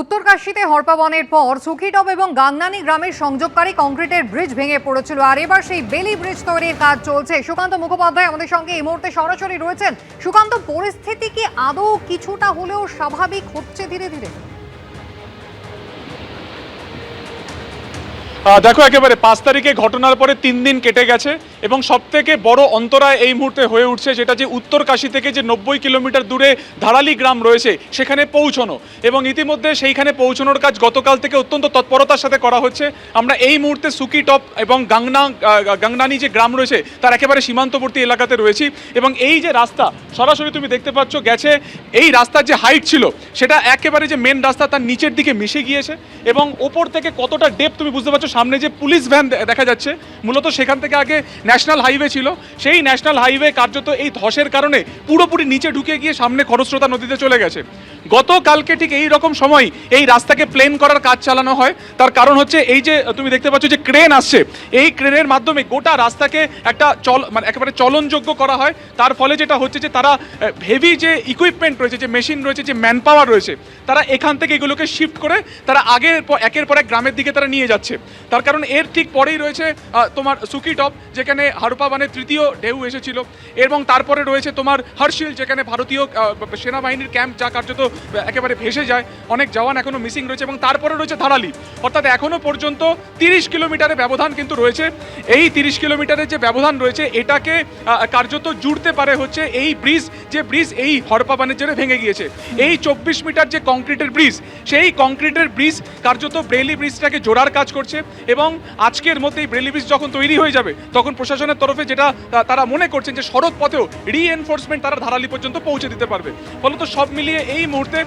উত্তরকাশীতে হরপাবনের পর সুখিটপ এবং গাংনানি গ্রামের সংযোগকারী কংক্রিটের ব্রিজ ভেঙে পড়েছিল। আর এবার সেই বেলি ব্রিজ তৈরির কাজ চলছে। সুকান্ত মুখোপাধ্যায় আমাদের সঙ্গে এই মুহূর্তে সরাসরি রয়েছেন। সুকান্ত, পরিস্থিতি কি আদৌ কিছুটা হলেও স্বাভাবিক হচ্ছে ধীরে ধীরে? দেখো, একেবারে পাঁচ তারিখে ঘটনার পরে তিন দিন কেটে গেছে এবং সব থেকে বড় অন্তরায় এই মুহূর্তে হয়ে উঠছে যেটা যে উত্তর কাশী থেকে যে নব্বই কিলোমিটার দূরে ধারালি গ্রাম রয়েছে, সেখানে পৌঁছানো এবং ইতিমধ্যে সেইখানে পৌঁছানোর কাজ গতকাল থেকে অত্যন্ত তৎপরতার সাথে করা হচ্ছে। আমরা এই মুহূর্তে সুকি টপ এবং গাংনা গাংনানি যে গ্রাম রয়েছে, তার একেবারে সীমান্তবর্তী এলাকাতে রয়েছি এবং এই যে রাস্তা, সরাসরি তুমি দেখতে পাচ্ছ গেছে, এই রাস্তার যে হাইট ছিল, সেটা একেবারে যে মেন রাস্তা, তার নিচের দিকে মিশে গিয়েছে এবং ওপর থেকে কতটা ডেপ তুমি বুঝতে পারছ সামনে যে পুলিশ ভ্যান দেখা যাচ্ছে মূলত সেখান থেকে আগে ন্যাশনাল হাইওয়ে ছিল। সেই ন্যাশনাল হাইওয়ে কার্যত এই ধসের কারণে পুরোপুরি নিচে ঢুকে গিয়ে সামনে খরস্রোতা নদীতে চলে গেছে। গতকালকে ঠিক এই রকম সময় এই রাস্তাকে প্লেন করার কাজ চালানো হয়। তার কারণ হচ্ছে এই যে, তুমি দেখতে পাচ্ছ যে ক্রেন আসছে। এই ক্রেনের মাধ্যমে গোটা রাস্তাকে একটা চল মানে একেবারে চলনযোগ্য করা হয়। তার ফলে যেটা হচ্ছে যে তারা হেভি যে ইকুইপমেন্ট রয়েছে, যে মেশিন রয়েছে, যে ম্যান পাওয়ার রয়েছে, তারা এখান থেকে এগুলোকে শিফট করে তারা আগের একের পর এক গ্রামের দিকে তারা নিয়ে যাচ্ছে। তার কারণ এর ঠিক পরেই রয়েছে তোমার সুকি টপ যেখানে হারপা বানের তৃতীয় ঢেউ এসেছিল, এবং তারপরে রয়েছে তোমার হর্ষিল যেখানে ভারতীয় সেনাবাহিনীর ক্যাম্প যা কার্যত একেবারে ভেসে যায়, অনেক জওয়ান এখনও মিসিং রয়েছে, এবং তারপরে রয়েছে ধারালি। অর্থাৎ এখনও পর্যন্ত তিরিশ কিলোমিটারের ব্যবধান কিন্তু রয়েছে। এই তিরিশ কিলোমিটারের যে ব্যবধান রয়েছে, এটাকে কার্যত জুড়তে পারে হচ্ছে এই ব্রিজ, যে ব্রিজ এই হরপা বানের জন্য ভেঙে গিয়েছে। এই চব্বিশ মিটার যে কংক্রিটের ব্রিজ, সেই কংক্রিটের ব্রিজ কার্যত ব্রেলি ব্রিজটাকে জোড়ার কাজ করছে, এবং আজকের মধ্যে এই ব্রেলি ব্রিজ যখন তৈরি হয়ে যাবে তখন প্রশাসনের তরফে যেটা তারা মনে করছেন যে সড়ক পথেও রিএনফোর্সমেন্ট তারা ধারালি পর্যন্ত পৌঁছে দিতে পারবে। ফলত সব মিলিয়ে এই মুহূর্তে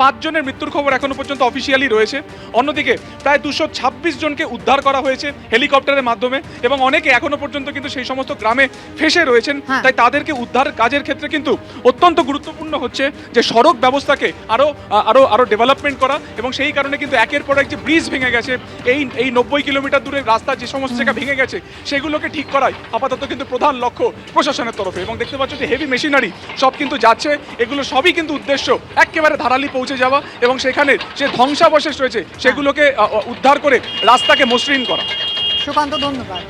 পাঁচজনের মৃত্যুর খবর এখনও পর্যন্ত অফিসিয়ালি রয়েছে। অন্যদিকে প্রায় দুশো ছাব্বিশ জনকে উদ্ধার করা হয়েছে হেলিকপ্টারের মাধ্যমে এবং অনেকে এখনও পর্যন্ত কিন্তু সেই সমস্ত গ্রামে ফেসে রয়েছেন। হ্যাঁ। তাই তাদেরকে উদ্ধার কাজের ক্ষেত্রে কিন্তু অত্যন্ত গুরুত্বপূর্ণ হচ্ছে যে সড়ক ব্যবস্থাকে আরও আরও আরও ডেভেলপমেন্ট করা এবং সেই কারণে কিন্তু একের পর এক যে ব্রিজ ভেঙে গেছে এই এই নব্বই কিলোমিটার দূরের রাস্তা যে সমস্ত জায়গা ভেঙে গেছে সেগুলোকে ঠিক করাই আপাতত কিন্তু প্রধান লক্ষ্য প্রশাসনের তরফে। এবং দেখতে পাচ্ছ যে হেভি মেশিনারি সব কিন্তু যাচ্ছে এগুলো সবই কিন্তু উদ্দেশ্য একেবারে ধারালি পৌঁছে যাওয়া এবং সেখানে যে ধ্বংসাবশেষ রয়েছে সেগুলোকে উদ্ধার করে রাস্তাকে মসৃণ করা। সুকান্ত ধন্যবাদ।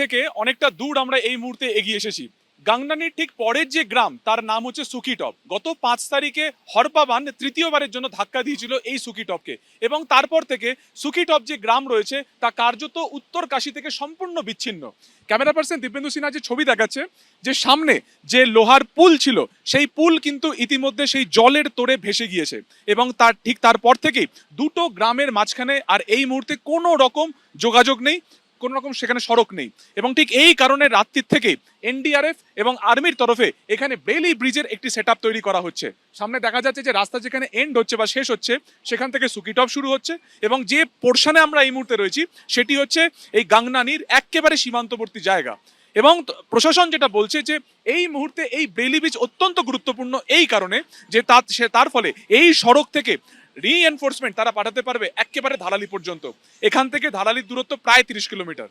থেকে অনেকটা দূর আমরা এই মুহূর্তে এগিয়ে এসেছি। গাংনানির ঠিক পরের যে গ্রাম, তার নাম হচ্ছে সুকিটপ। গত পাঁচ তারিখে হরপাবান তৃতীয়বারের জন্য ধাক্কা দিয়েছিল এই সুকিটপকে এবং তারপর থেকে সুকিটপ যে গ্রাম রয়েছে, তা কার্যত উত্তর কাশী থেকে সম্পূর্ণ বিচ্ছিন্ন। ক্যামেরা পার্সন দিব্যেন্দু সিনহা যে ছবি দেখাচ্ছে, যে সামনে যে লোহার পুল ছিল, সেই পুল কিন্তু ইতিমধ্যে সেই জলের তোড়ে ভেসে গিয়েছে এবং তার ঠিক তারপর থেকেই দুটো গ্রামের মাঝখানে আর এই মুহূর্তে কোনো রকম যোগাযোগ নেই। কোনো রকম সেখানে সড়ক নেই। এবং ঠিক এই কারণে রাত্রির থেকে এনডিআরএফ এবং আর্মির তরফে এখানে বেলি ব্রিজের একটি সেট তৈরি করা হচ্ছে। সামনে দেখা যাচ্ছে যে রাস্তা যেখানে এন্ড হচ্ছে বা শেষ হচ্ছে, সেখান থেকে সুকিটপ শুরু হচ্ছে এবং যে পোর্শনে আমরা এই মুহূর্তে রয়েছি, সেটি হচ্ছে এই গাংনানির একেবারে সীমান্তবর্তী জায়গা। এবং প্রশাসন যেটা বলছে যে এই মুহূর্তে এই বেলি ব্রিজ অত্যন্ত গুরুত্বপূর্ণ এই কারণে যে তার সে, তার ফলে এই সড়ক থেকে রিএনফোর্সমেন্ট তারা পাঠাতে পারবে একেবারে ধারালি পর্যন্ত। এখান থেকে ধারালির দূরত্ব প্রায় তিরিশ কিলোমিটার।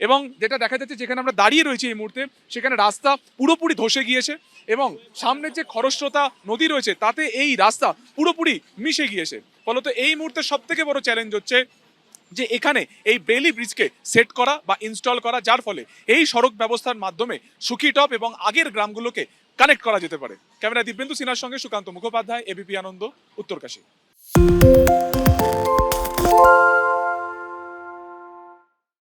এবং যেটা দেখা যাচ্ছে যেখানে আমরা দাঁড়িয়ে রয়েছি এই মুহূর্তে, সেখানে রাস্তা পুরোপুরি ধসে গিয়েছে এবং সামনে যে খরস্রোতা নদী রয়েছে, তাতে এই রাস্তা পুরোপুরি মিশে গিয়েছে। ফলত এই মুহূর্তে সব থেকে বড় চ্যালেঞ্জ হচ্ছে যে এখানে এই বেলি ব্রিজকে সেট করা বা ইনস্টল করা, যার ফলে এই সড়ক ব্যবস্থার মাধ্যমে সুকিটপ এবং আগের গ্রামগুলোকে কানেক্ট করা যেতে পারে। ক্যামেরা দিব্যেন্দু সিনহার সঙ্গে সুকান্ত মুখোপাধ্যায় এবিপি আনন্দ, উত্তরকাশী।